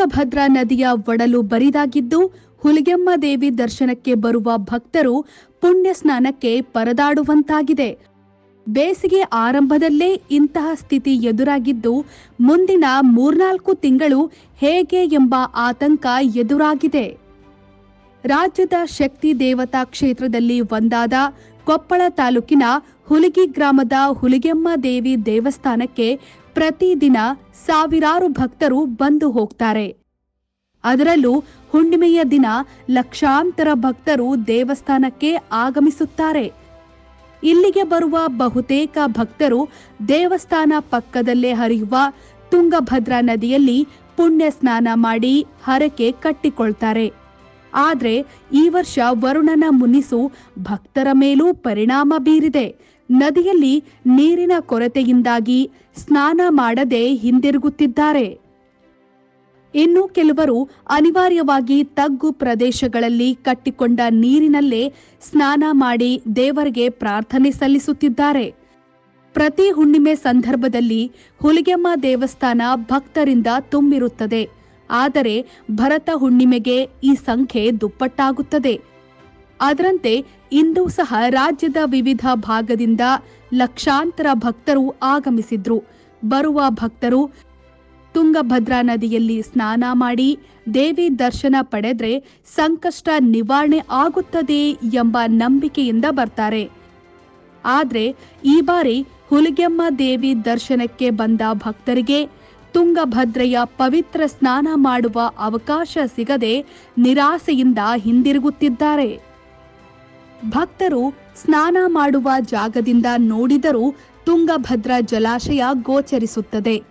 ತುಂಗಭದ್ರಾ ನದಿಯ ಒಡಲು ಬರಿದಾಗಿದ್ದು, ಹುಲಿಗೆಮ್ಮ ದೇವಿ ದರ್ಶನಕ್ಕೆ ಬರುವ ಭಕ್ತರು ಪುಣ್ಯ ಸ್ನಾನಕ್ಕೆ ಪರದಾಡುವಂತಾಗಿದೆ. ಬೇಸಿಗೆ ಆರಂಭದಲ್ಲೇ ಇಂತಹ ಸ್ಥಿತಿ ಎದುರಾಗಿದ್ದು, ಮುಂದಿನ ಮೂರ್ನಾಲ್ಕು ತಿಂಗಳು ಹೇಗೆ ಎಂಬ ಆತಂಕ ಎದುರಾಗಿದೆ. ರಾಜ್ಯದ ಶಕ್ತಿ ದೇವತಾ ಕ್ಷೇತ್ರದಲ್ಲಿ ಒಂದಾದ ಕೊಪ್ಪಳ ತಾಲೂಕಿನ ಹುಲಿಗಿ ಗ್ರಾಮದ ಹುಲಿಗೆಮ್ಮ ದೇವಿ ದೇವಸ್ಥಾನಕ್ಕೆ ಪ್ರತಿದಿನ ಸಾವಿರಾರು ಭಕ್ತರು ಬಂದು ಹೋಗ್ತಾರೆ. ಅದರಲ್ಲೂ ಹುಣ್ಣಿಮೆಯ ದಿನ ಲಕ್ಷಾಂತರ ಭಕ್ತರು ದೇವಸ್ಥಾನಕ್ಕೆ ಆಗಮಿಸುತ್ತಾರೆ. ಇಲ್ಲಿಗೆ ಬರುವ ಬಹುತೇಕ ಭಕ್ತರು ದೇವಸ್ಥಾನ ಪಕ್ಕದಲ್ಲೇ ಹರಿಯುವ ತುಂಗಭದ್ರಾ ನದಿಯಲ್ಲಿ ಪುಣ್ಯ ಸ್ನಾನ ಮಾಡಿ ಹರಕೆ ಕಟ್ಟಿಕೊಳ್ತಾರೆ. ಆದ್ರೆ ಈ ವರ್ಷ ವರುಣನ ಮುನಿಸು ಭಕ್ತರ ಮೇಲೂ ಪರಿಣಾಮ ಬೀರಿದೆ. ನದಿಯಲ್ಲಿ ನೀರಿನ ಕೊರತೆಯಿಂದಾಗಿ ಸ್ನಾನ ಮಾಡದೆ ಹಿಂದಿರುಗುತ್ತಿದ್ದಾರೆ. ಇನ್ನು ಕೆಲವರು ಅನಿವಾರ್ಯವಾಗಿ ತಗ್ಗು ಪ್ರದೇಶಗಳಲ್ಲಿ ಕಟ್ಟಿಕೊಂಡ ನೀರಿನಲ್ಲೇ ಸ್ನಾನ ಮಾಡಿ ದೇವರಿಗೆ ಪ್ರಾರ್ಥನೆ ಸಲ್ಲಿಸುತ್ತಿದ್ದಾರೆ. ಪ್ರತಿ ಹುಣ್ಣಿಮೆ ಸಂದರ್ಭದಲ್ಲಿ ಹುಲಿಗೆಮ್ಮ ದೇವಸ್ಥಾನ ಭಕ್ತರಿಂದ ತುಂಬಿರುತ್ತದೆ. ಆದರೆ ಭರತ ಹುಣ್ಣಿಮೆಗೆ ಈ ಸಂಖ್ಯೆ ದುಪ್ಪಟ್ಟಾಗುತ್ತದೆ. ಅದರಂತೆ ಇಂದು ಸಹ ರಾಜ್ಯದ ವಿವಿಧ ಭಾಗದಿಂದ ಲಕ್ಷಾಂತರ ಭಕ್ತರು ಆಗಮಿಸಿದ್ರು. ಬರುವ ಭಕ್ತರು ತುಂಗಭದ್ರಾ ನದಿಯಲ್ಲಿ ಸ್ನಾನ ಮಾಡಿ ದೇವಿ ದರ್ಶನ ಪಡೆದ್ರೆ ಸಂಕಷ್ಟ ನಿವಾರಣೆ ಆಗುತ್ತದೆ ಎಂಬ ನಂಬಿಕೆಯಿಂದ ಬರ್ತಾರೆ. ಆದರೆ ಈ ಬಾರಿ ಹುಲಿಗೆಮ್ಮ ದೇವಿ ದರ್ಶನಕ್ಕೆ ಬಂದ ಭಕ್ತರಿಗೆ ತುಂಗಭದ್ರೆಯ ಪವಿತ್ರ ಸ್ನಾನ ಮಾಡುವ ಅವಕಾಶ ಸಿಗದೆ ನಿರಾಸೆಯಿಂದ ಹಿಂದಿರುಗುತ್ತಿದ್ದಾರೆ. ಭಕ್ತರು ಸ್ನಾನ ಮಾಡುವ ಜಾಗದಿಂದ ನೋಡಿದರೂ ತುಂಗಭದ್ರಾ ಜಲಾಶಯ ಗೋಚರಿಸುತ್ತದೆ.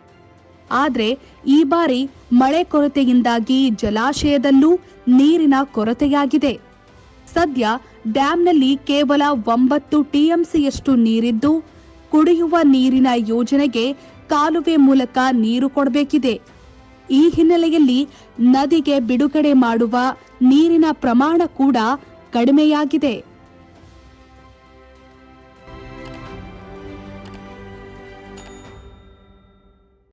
ಆದರೆ ಈ ಬಾರಿ ಮಳೆ ಕೊರತೆಯಿಂದಾಗಿ ಜಲಾಶಯದಲ್ಲೂ ನೀರಿನ ಕೊರತೆಯಾಗಿದೆ. ಸದ್ಯ ಡ್ಯಾಂನಲ್ಲಿ ಕೇವಲ ಒಂಬತ್ತು ಟಿಎಂಸಿಯಷ್ಟು ನೀರಿದ್ದು ಕುಡಿಯುವ ನೀರಿನ ಯೋಜನೆಗೆ ಕಾಲುವೆ ಮೂಲಕ ನೀರು ಕೊಡಬೇಕಿದೆ. ಈ ಹಿನ್ನೆಲೆಯಲ್ಲಿ ನದಿಗೆ ಬಿಡುಗಡೆ ಮಾಡುವ ನೀರಿನ ಪ್ರಮಾಣ ಕೂಡ ಕಡಿಮೆಯಾಗಿದೆ.